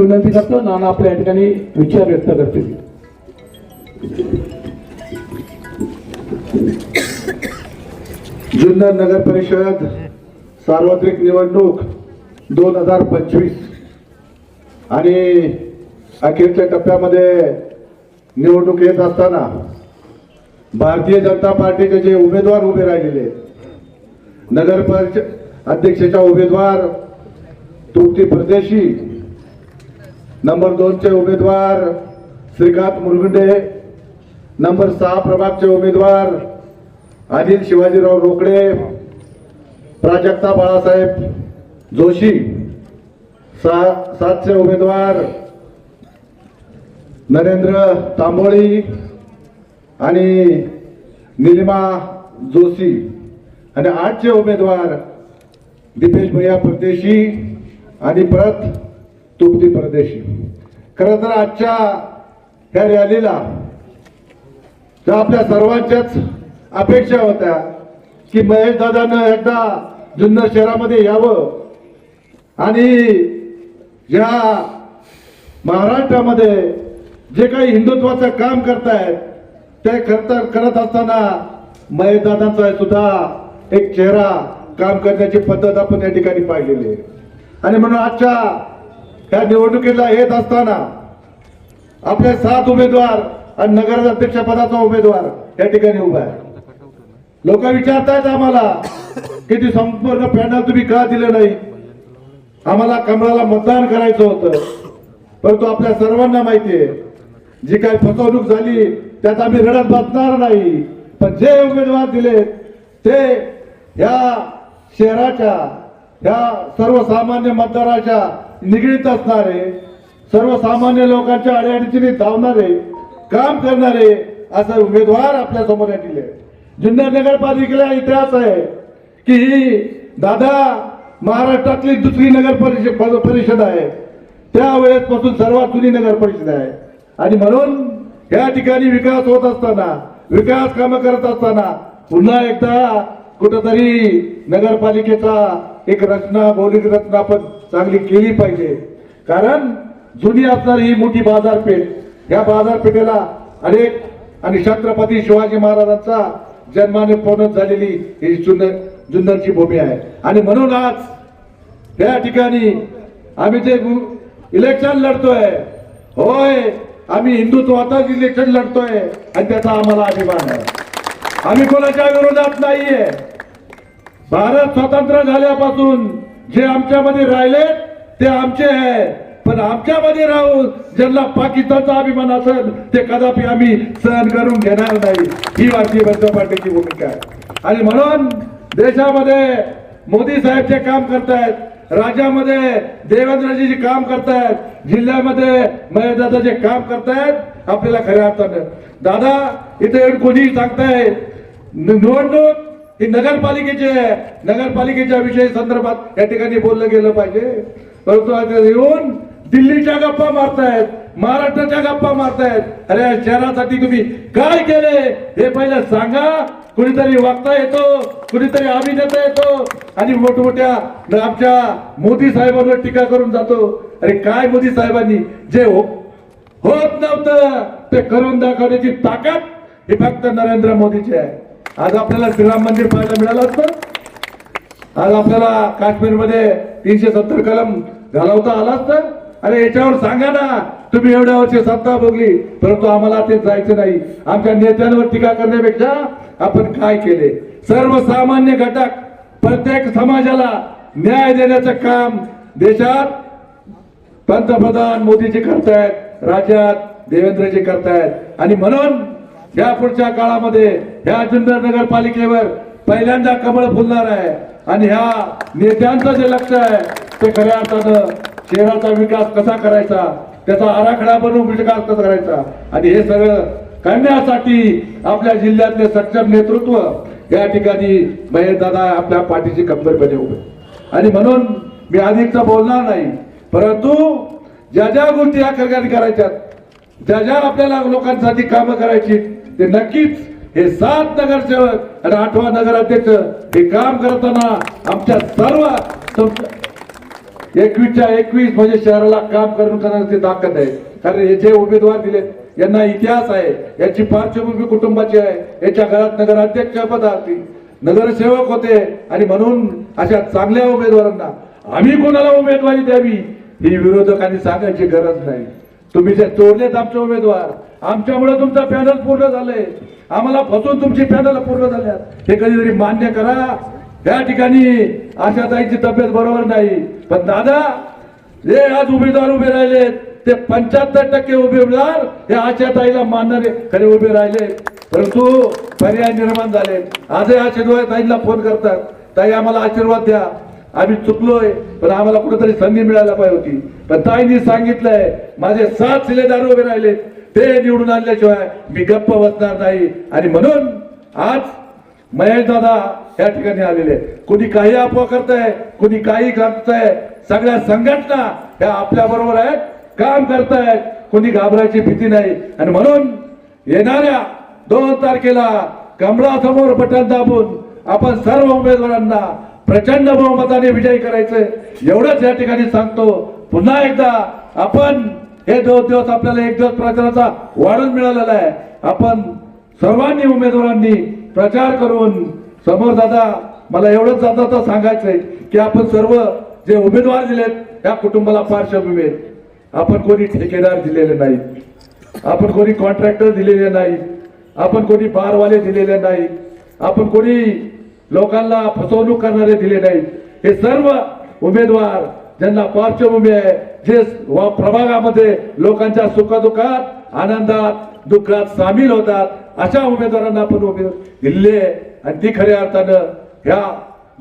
विनंती करतो नाना आपल्या या ठिकाणी विचार व्यक्त करतील. जुन्नर नगर परिषद सार्वत्रिक निवडणूक दोन हजार पंचवीस. आणि अखेरच्या टप्प्यामध्ये निवडणूक येत असताना भारतीय जनता पार्टीचे जे उमेदवार उभे राहिलेले नगर परिषद अध्यक्षाच्या उमेदवार तृप्ती परदेशी नंबर दोनचे उमेदवार श्रीकांत मुरगुंडे नंबर सहा प्रभागचे उमेदवार अनिल शिवाजीराव रोकडे प्राजक्ता बाळासाहेब जोशी. सहा सातचे उमेदवार नरेंद्र तांबोळी आणि निलिमा जोशी. आणि आठचे उमेदवार दिपेश भैया परदेशी. आणि परत तुपती परदेशी. खरं तर आजच्या ह्या रॅलीला तर आपल्या सर्वांच्याच अपेक्षा होत्या की महेश दादानं एकदा जुन्नर शहरामध्ये यावं. आणि ज्या महाराष्ट्रामध्ये जे काही हिंदुत्वाचं काम करतायत ते करता करत असताना महेश दादांचा सुद्धा एक चेहरा काम करण्याची पद्धत आपण या ठिकाणी पाहिलेली आहे. आणि म्हणून आजच्या त्या निवडणुकीला येत असताना आपले सात उमेदवार आणि नगराध्यक्ष पदाचा उमेदवार या ठिकाणी उभा आहे. लोक विचारतायत आम्हाला की ती संपूर्ण पॅनल तुम्ही का दिलं नाही? आम्हाला कमळाला मतदान करायचं होतं. परंतु आपल्या सर्वांना माहिती आहे जी काही फसवणूक झाली त्यात आम्ही रडत बसणार नाही. पण जे उमेदवार दिले ते ह्या शहराच्या ह्या सर्वसामान्य मतदाराच्या निगडीत असणारे सर्वसामान्य लोकांच्या अडचणीने धावणारे काम करणारे असे उमेदवार आपल्यासमोर दिले जुन्नर नगरपालिकेला इतिहास आहे की ही दादा महाराष्ट्रातली दुसरी नगर परिषद परिषद आहे. त्यावेळेसपासून सर्वात जुनी नगर परिषद आहे. आणि म्हणून या ठिकाणी विकास होत असताना विकास कामं करत असताना पुन्हा एकदा कुठंतरी नगरपालिकेचा एक रचना मौलिक रचना पण चांगली केली पाहिजे. कारण जुनी असणारी ही मोठी बाजारपेठ या बाजारपेठेला अनेक आणि छत्रपती शिवाजी महाराजांचा जन्माने पूर्ण झालेली ही जुन्नर जुन्नरची भूमी आहे. आणि म्हणून आज या ठिकाणी आम्ही जे इलेक्शन लढतोय होय आम्ही हिंदुत्वातच इलेक्शन लढतोय आणि त्याचा आम्हाला अभिमान आहे. आम्ही कोणाच्या विरोधात नाहीये. भारत स्वतंत्र झाल्यापासून जे आमच्यामध्ये राहिले ते आमचे आहे पण आमच्यामध्ये राहून ज्यांना पाकिस्तानचा अभिमान असेल ते कदापि आम्ही सहन करून घेणार नाही. ही भारतीय जनता पार्टीची भूमिका आहे. आणि म्हणून देशामध्ये मोदी साहेब जे काम करतायत राज्यामध्ये देवेंद्रजी जे काम करतायत जिल्ह्यामध्ये महेशदादा जे काम करतायत आपल्याला खऱ्या अर्थानं. दादा इथे येऊन कोणी सांगताय निवडणूक हे नगरपालिकेची आहे नगरपालिकेच्या विषयी संदर्भात या ठिकाणी बोललं गेलं पाहिजे. परंतु आता येऊन दिल्लीच्या गप्पा मारतायत महाराष्ट्राच्या गप्पा मारतायत. अरे या शहरासाठी तुम्ही काय केले? हे पहिलं सांगा. कुणीतरी वक्ता येतो कुणीतरी अभिनेता येतो आणि मोठमोठ्या आमच्या मोदी साहेबांवर टीका करून जातो. अरे काय मोदी साहेबांनी? जे हो होत नव्हतं ते करून दाखवण्याची ताकद ही फक्त नरेंद्र मोदीची आहे. आज आपल्याला श्रीराम मंदिर पाहायला मिळालं असतं. आज आपल्याला काश्मीरमध्ये तीनशे सत्तर कलम घालवता आला असतं. अरे याच्यावर सांगा ना तुम्ही एवढ्या वर्षी सत्ता भोगली परंतु आम्हाला ते जायचं नाही. आमच्या नेत्यांवर टीका करण्यापेक्षा आपण काय केले? सर्वसामान्य घटक प्रत्येक समाजाला न्याय देण्याचं काम देशात पंतप्रधान मोदीजी करतायत राज्यात देवेंद्रजी करतायत. आणि म्हणून या पुढच्या काळामध्ये ह्या जुन्नर नगरपालिकेवर पहिल्यांदा कमळ फुलणार आहे. आणि ह्या नेत्यांचं जे लक्ष आहे ते खऱ्या अर्थानं शहराचा विकास कसा करायचा त्याचा आराखडा बनवून विकास कसा करायचा? आणि हे सगळं करण्यासाठी आपल्या जिल्ह्यातले सक्षम नेतृत्व या ठिकाणी महेश दादा आपल्या पाठीची कंबरपणे उभे आणि म्हणून मी अधिकचं बोलणार नाही परंतु ज्या ज्या गोष्टी या ठिकाणी करायच्यात ज्या ज्या आपल्याला लोकांसाठी कामं करायची ते नक्कीच हे सात नगरसेवक आणि आठवा नगराध्यक्ष हे काम करताना आमच्या सर्व एकवीसच्या एकवीस म्हणजे शहराला काम करून करण्याची ताकद आहे. कारण हे जे उमेदवार दिले यांना इतिहास आहे याची पार्श्वभूमी कुटुंबाची आहे याच्या घरात नगराध्यक्ष पदार्थी नगरसेवक होते आणि म्हणून अशा चांगल्या उमेदवारांना आम्ही कोणाला उमेदवारी द्यावी ही विरोधकांनी सांगायची गरज नाही. तुम्ही जे चोरलेत आमचे उमेदवार आमच्यामुळे तुमचा पॅनल पूर्ण झालंय. आम्हाला फसून तुमची पॅनल पूर्ण झाल्यात. हे कधीतरी मान्य करा. त्या ठिकाणी आशाताईची तब्येत बरोबर नाही. पण दादा जे आज उमेदवार उभे राहिलेत. ते पंच्याहत्तर टक्के उमेदवार हे आशाताईला मानणारे खरे उभे राहिले. परंतु पर्याय निर्माण झाले. आजही आशीर्वाद ताईला फोन करतात. ताई आम्हाला आशीर्वाद द्या. आम्ही चुकलोय पण आम्हाला कुठेतरी संधी मिळायला पाहिजे होती. पण ताईंनी सांगितलंय माझे सात शिलेदार उभे राहिले ते निवडून आणल्याशिवाय मी गप्प बसणार नाही. आणि म्हणून आज महेश दादा या ठिकाणी आलेले कुणी काही अफवा करताय कुणी काही करताय सगळ्या संघटना ह्या आपल्या बरोबर आहेत काम करतायत कोणी घाबरायची भीती नाही. आणि म्हणून येणाऱ्या दोन तारखेला कमळासमोर बटन दाबून आपण सर्व उमेदवारांना प्रचंड बहुमताने विजयी करायचं एवढंच या ठिकाणी सांगतो. पुन्हा एकदा आपण हे दोन दिवस आपल्याला एक दिवस प्रचाराचा वाढून मिळालेला आहे. आपण सर्वांनी उमेदवारांनी प्रचार करून समोर दादा मला एवढंच दादा तर सांगायचंय की आपण सर्व जे उमेदवार दिलेत त्या कुटुंबाला पार्श्वभूमी आहेत. आपण कोणी ठेकेदार दिलेले नाहीत. आपण कोणी कॉन्ट्रॅक्टर दिलेले नाहीत. आपण कोणी बारवाले दिलेले नाहीत. आपण कोणी लोकांना फसवणूक करणारे दिले नाहीत. हे सर्व उमेदवार ज्यांना पार्श्वभूमी आहे जे प्रभागामध्ये लोकांच्या सुखदुःखात आनंदात दुःखात सामील होतात अशा उमेदवारांना आपण उमेद दिले. आणि ती खऱ्या अर्थानं ह्या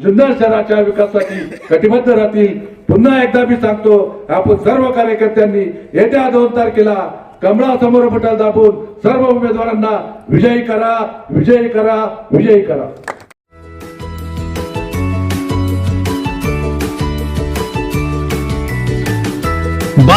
जुन्नर शहराच्या विकासासाठी कटिबद्ध राहतील. पुन्हा एकदा मी सांगतो आपण सर्व कार्यकर्त्यांनी येत्या दोन तारखेला कमळासमोर पटल दाबून सर्व उमेदवारांना विजयी करा विजयी करा विजयी करा.